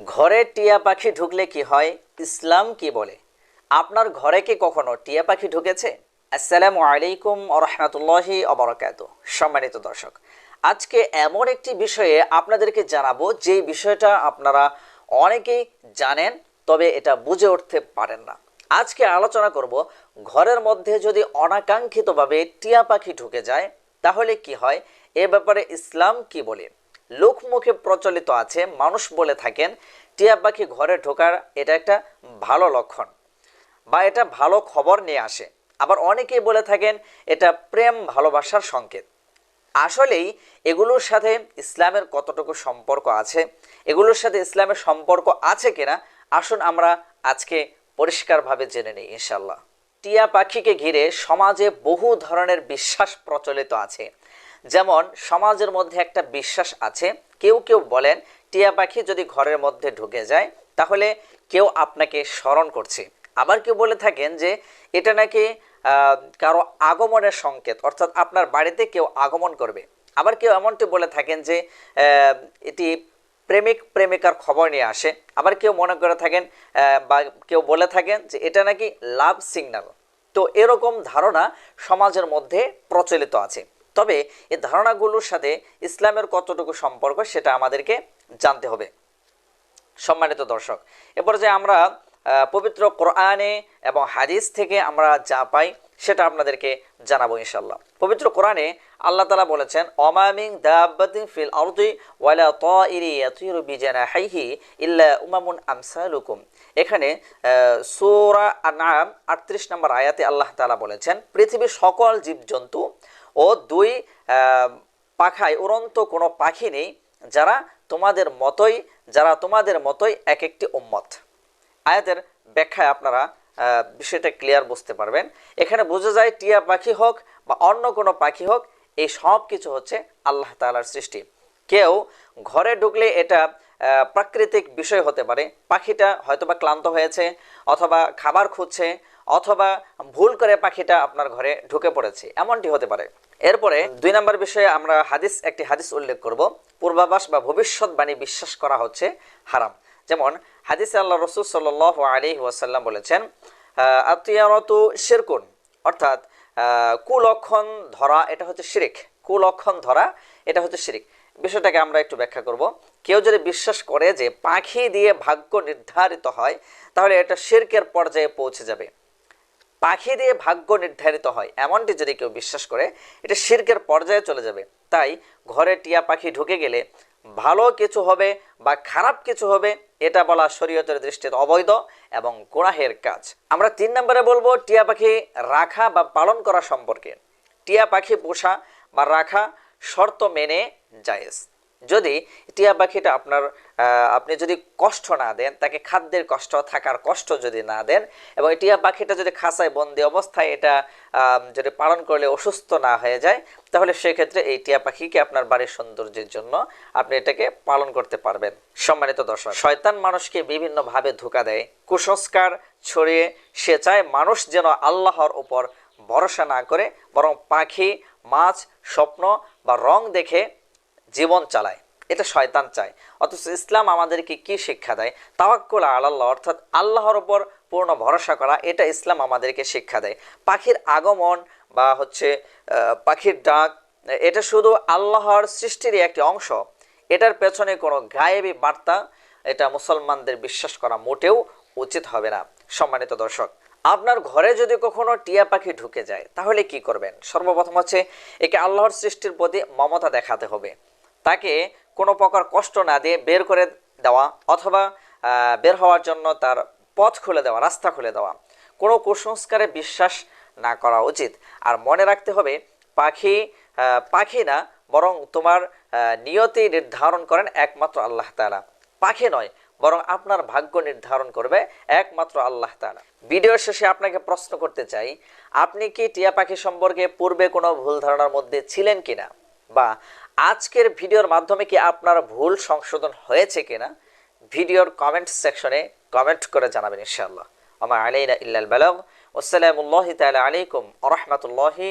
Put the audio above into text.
ঘরে টিয়া পাখি ঢুকলে কি হয়? ইসলাম কি বলে? আপনার ঘরে কি কখনো টিয়া পাখি ঢুকেছে? আসসালামু আলাইকুম রহমতুল্লাহি অবরকাত সম্মানিত দর্শক, আজকে এমন একটি বিষয়ে আপনাদেরকে জানাব যে বিষয়টা আপনারা অনেকেই জানেন, তবে এটা বুঝে উঠতে পারেন না। আজকে আলোচনা করব, ঘরের মধ্যে যদি অনাকাঙ্ক্ষিতভাবে টিয়া পাখি ঢুকে যায়, তাহলে কি হয়? এ ব্যাপারে ইসলাম কি বলে? লোকমুখে প্রচলিত আছে, মানুষ বলে থাকেন, টিয়া পাখি ঘরে ঢোকার এটা একটা ভালো লক্ষণ বা এটা ভালো খবর নিয়ে আসে। আবার অনেকেই বলে থাকেন, এটা প্রেম ভালোবাসার সংকেত। আসলেই এগুলোর সাথে ইসলামের কতটুকু সম্পর্ক আছে, এগুলোর সাথে ইসলামের সম্পর্ক আছে কিনা, আসুন আমরা আজকে পরিষ্কারভাবে জেনে নিই ইনশাল্লাহ টিয়া পাখিকে ঘিরে সমাজে বহু ধরনের বিশ্বাস প্রচলিত আছে। যেমন, সমাজের মধ্যে একটা বিশ্বাস আছে, কেউ কেউ বলেন, টিয়া পাখি যদি ঘরের মধ্যে ঢুকে যায়, তাহলে কেউ আপনাকে স্মরণ করছে। আবার কেউ বলে থাকেন যে, এটা নাকি কারও আগমনের সংকেত, অর্থাৎ আপনার বাড়িতে কেউ আগমন করবে। আবার কেউ এমনটি বলে থাকেন যে এটি প্রেমিক প্রেমিকার খবর নিয়ে আসে। আবার কেউ মনে করে থাকেন বা কেউ বলে থাকেন যে, এটা নাকি লাভ সিগন্যাল তো এরকম ধারণা সমাজের মধ্যে প্রচলিত আছে। তবে এই ধারণাগুলোর সাথে ইসলামের কতটুকু সম্পর্ক সেটা আমাদেরকে জানতে হবে। সম্মানিত দর্শক এরপর যে আমরা পবিত্র কোরআনে এবং হাদিস থেকে আমরা যা পাই সেটা আপনাদেরকে জানাব ইনশাল্লাহ পবিত্র কোরআনে আল্লাহ তালা বলেছেন অমামিং দাব্বাতিন ফিল আরদি ওয়ালা তাইরি ইয়াতিরু বিজানাহিহি ইল্লা উমামুন আমসালুকুম। এখানে সূরা আনআম 38 নম্বর আয়াতে আল্লাহ তালা বলেছেন, পৃথিবীর সকল জীবজন্তু ও দুই পাখায় উড়ন্ত কোনো পাখি নেই যারা তোমাদের মতোই, যারা তোমাদের মতোই এক একটি উম্মত। আয়াতের ব্যাখ্যায় আপনারা বিষয়টা ক্লিয়ার বুঝতে পারবেন। এখানে বোঝা যায় টিয়া পাখি হোক বা অন্য কোনো পাখি হোক, এই সব কিছু হচ্ছে আল্লাহ তাআলার সৃষ্টি। কেউ ঘরে ঢুকলে এটা প্রাকৃতিক বিষয় হতে পারে। পাখিটা হয়তোবা ক্লান্ত হয়েছে, অথবা খাবার খুঁজছে, অথবা ভুল করে পাখিটা আপনার ঘরে ঢুকে পড়েছে। এমনটি হতে পারে। এরপরে দুই নম্বর বিষয়ে আমরা হাদিস, একটি হাদিস উল্লেখ করব। পূর্বাভাস বা ভবিষ্যৎবাণী বিশ্বাস করা হচ্ছে হারাম। যেমন হাদিসে আল্লাহ রসুল সাল আলী ওয়াসাল্লাম বলেছেন আত্মীয়রত শেরকুন। অর্থাৎ কুলক্ষণ ধরা, এটা হচ্ছে শিরিক। কুলক্ষণ ধরা, এটা হচ্ছে শিরিক। বিষয়টাকে আমরা একটু ব্যাখ্যা করব। কেউ যদি বিশ্বাস করে যে পাখি দিয়ে ভাগ্য নির্ধারিত হয়, তাহলে এটা শিরকের পর্যায়ে পৌঁছে যাবে। পাখি দিয়ে ভাগ্য নির্ধারিত হয়। এমনটি যদি কেউ বিশ্বাস করে, এটা শির্কের পর্যায়ে চলে যাবে। তাই ঘরে টিয়া পাখি ঢুকে গেলে ভালো কিছু হবে বা খারাপ কিছু হবে, এটা বলা শরীয়তের দৃষ্টিতে অবৈধ এবং গুনাহের কাজ। আমরা তিন নম্বরে বলব টিয়া পাখি রাখা বা পালন করা সম্পর্কে। টিয়া পাখি পোষা বা রাখা শর্ত মেনে জায়েজ। যদি টিয়া পাখিটা আপনার আপনি যদি কষ্ট না দেন, তাকে খাদ্যের কষ্ট, থাকার কষ্ট যদি না দেন, এবং টিয়া পাখিটা যদি খাঁচায় বন্দি অবস্থায় এটা যদি পালন করলে অসুস্থ না হয়ে যায়, তাহলে সেক্ষেত্রে এই টিয়া পাখিকে আপনার বাড়ির সৌন্দর্যের জন্য আপনি এটাকে পালন করতে পারবেন। সম্মানিত দর্শক, শয়তান মানুষকে বিভিন্নভাবে ধোকা দেয়, কুসংস্কার ছড়িয়ে সে চায় মানুষ যেন আল্লাহর উপর ভরসা না করে, বরং পাখি, মাছ, স্বপ্ন বা রং দেখে জীবন চালায়। এটা শয়তান চায়। অথচ ইসলাম আমাদেরকে কি শিক্ষা দেয়? তাওয়াক্কুল আল্লাহ অর্থাৎ আল্লাহর ওপর পূর্ণ ভরসা করা, এটা ইসলাম আমাদেরকে শিক্ষা দেয়। পাখির আগমন বা হচ্ছে পাখির ডাক, এটা শুধু আল্লাহর সৃষ্টিরই একটি অংশ। এটার পেছনে কোনো গায়েবী বার্তা, এটা মুসলমানদের বিশ্বাস করা মোটেও উচিত হবে না। সম্মানিত দর্শক, আপনার ঘরে যদি কখনো টিয়া পাখি ঢুকে যায়, তাহলে কি করবেন? সর্বপ্রথম হচ্ছে, একে আল্লাহর সৃষ্টির প্রতি মমতা দেখাতে হবে। তাকে কোনো প্রকার কষ্ট না দিয়ে বের করে দেওয়া অথবা বের হওয়ার জন্য তার পথ খুলে দেওয়া, রাস্তা খুলে দেওয়া। কোনো কুসংস্কারে বিশ্বাস না করা উচিত। আর মনে রাখতে হবে, পাখি পাখি না, বরং তোমার নিয়তি নির্ধারণ করেন একমাত্র আল্লাহ তাআলা। পাখি নয়, বরং আপনার ভাগ্য নির্ধারণ করবে একমাত্র আল্লাহ তাআলা। ভিডিওর শেষে আপনাকে প্রশ্ন করতে চাই, আপনি কি টিয়া পাখি সম্পর্কে পূর্বে কোনো ভুল ধারণার মধ্যে ছিলেন কিনা? বা আজকের ভিডিওর মাধ্যমে কি আপনার ভুল সংশোধন হয়েছে কিনা, ভিডিওর কমেন্ট সেকশনে কমেন্ট করে জানাবেন ইনশাআল্লাহ। আমার আলাইনা ইল্লাল বালাগ আসসালামু আলাইকুম আ রহমতুল্লাহি